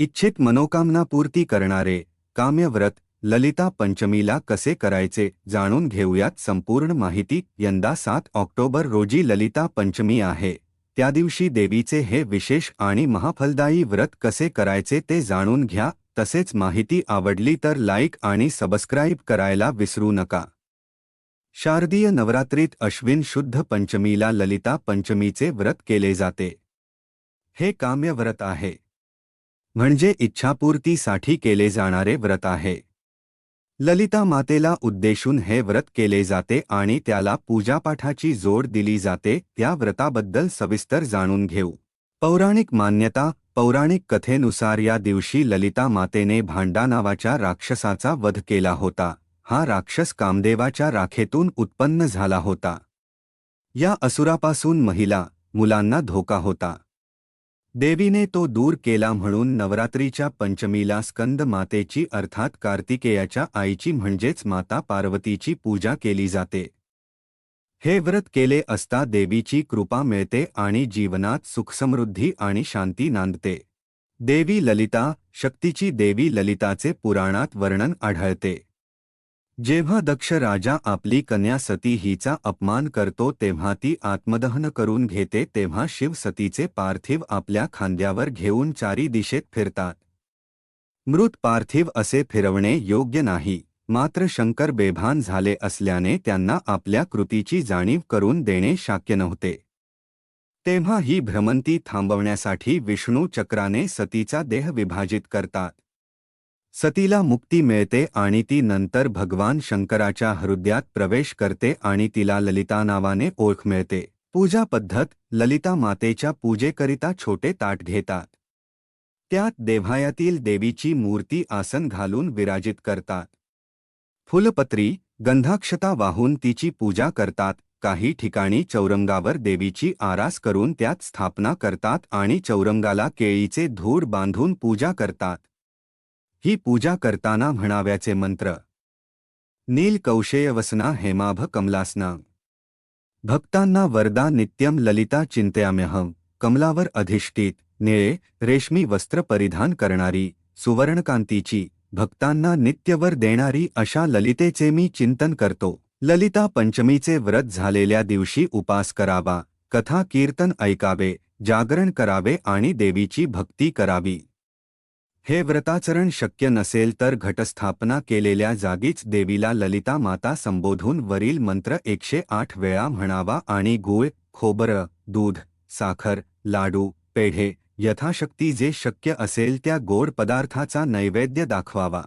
इच्छित मनोकामना पूर्ती करणारे काम्यव्रत ललिता पंचमीला कसे करायचे जाणून घेऊयात संपूर्ण माहिती यंदा सात ऑक्टोबर रोजी ललिता पंचमी आहे. त्या दिवशी देवीचे हे विशेष आणि महाफलदायी व्रत कसे करायचे ते जाणून घ्या. तसेच माहिती आवडली तर लाईक आणि सबस्क्राईब करायला विसरू नका. शारदीय नवरात्रीत अश्विन शुद्ध पंचमीला ललिता पंचमीचे व्रत केले जाते. हे काम्यव्रत आहे. म्हणजे इच्छापूर्तीसाठी केले जाणारे व्रत आहे. ललिता मातेला उद्देशून हे व्रत केले जाते आणि त्याला पूजापाठाची जोड दिली जाते त्या व्रताबद्दल सविस्तर जाणून घेऊ. पौराणिक मान्यता पौराणिक कथेनुसार या दिवशी ललिता मातेने भांडा नावाच्या राक्षसाचा वध केला होता. हा राक्षस कामदेवाच्या राखेतून उत्पन्न झाला होता. या असुरापासून महिला मुलांना धोका होता. देवीने तो दूर केला म्हणून नवरात्रीच्या पंचमीला स्कंद मातेची अर्थात कार्तिकेयाच्या आईची म्हणजेच माता पार्वतीची पूजा केली जाते. हे व्रत केले असता देवीची कृपा मिळते आणि जीवनात सुखसमृद्धी आणि शांती नांदते. देवी ललिता शक्तीची देवी ललिताचे पुराणात वर्णन आढळते. जेव्हा दक्ष राजा आपली कन्या सती हिचा अपमान करतो तेव्हा ती आत्मदहन करून घेते तेव्हा शिव सतीचे पार्थिव आपल्या खांद्यावर घेऊन चारी दिशेत फिरतात. मृत पार्थिव असे फिरवणे योग्य नाही मात्र शंकर बेभान झाले असल्याने त्यांना आपल्या कृतीची जाणीव करून देणे शक्य नव्हते. तेव्हा ही भ्रमंती थांबवण्यासाठी विष्णू चक्राने सतीचा देह विभाजित करतात. सतीला मुक्ती मिळते आणि ती नंतर भगवान शंकराच्या हृदयात प्रवेश करते आणि तिला ललिता नावाने ओळख मिळते. पूजा पद्धत ललिता मातेच्या पूजेकरिता छोटे ताट घेतात. त्यात देव्हायातील देवीची मूर्ती आसन घालून विराजित करतात. फुलपत्री गंधाक्षता वाहून तिची पूजा करतात काही ठिकाणी चौरंगावर देवीची आरास करून त्यात स्थापना करतात आणि चौरंगाला केळीचे धूर बांधून पूजा करतात. ही पूजा करताना म्हणाव्याचे मंत्र. नील कौशेयवसना हेमाभ कमलासना. भक्तांना वरदा नित्यम ललिता चिंतयाम्यहम कमलावर अधिष्ठित निळे रेशमी वस्त्र परिधान करणारी सुवर्णकांतीची भक्तांना नित्यवर देणारी अशा ललितेचे मी चिंतन करतो. ललिता पंचमीचे व्रत झालेल्या दिवशी उपास करावा कथा कीर्तन ऐकावे जागरण करावे आणि देवीची भक्ती करावी. हे व्रताचरण शक्य नसेल तर घटस्थापना केलेल्या जागीच देवीला ललिता माता संबोधून वरील मंत्र एकशे आठ वेळा म्हणावा आणि गूळ खोबरं दूध साखर लाडू पेढे यथाशक्ती जे शक्य असेल त्या गोड पदार्थाचा नैवेद्य दाखवावा.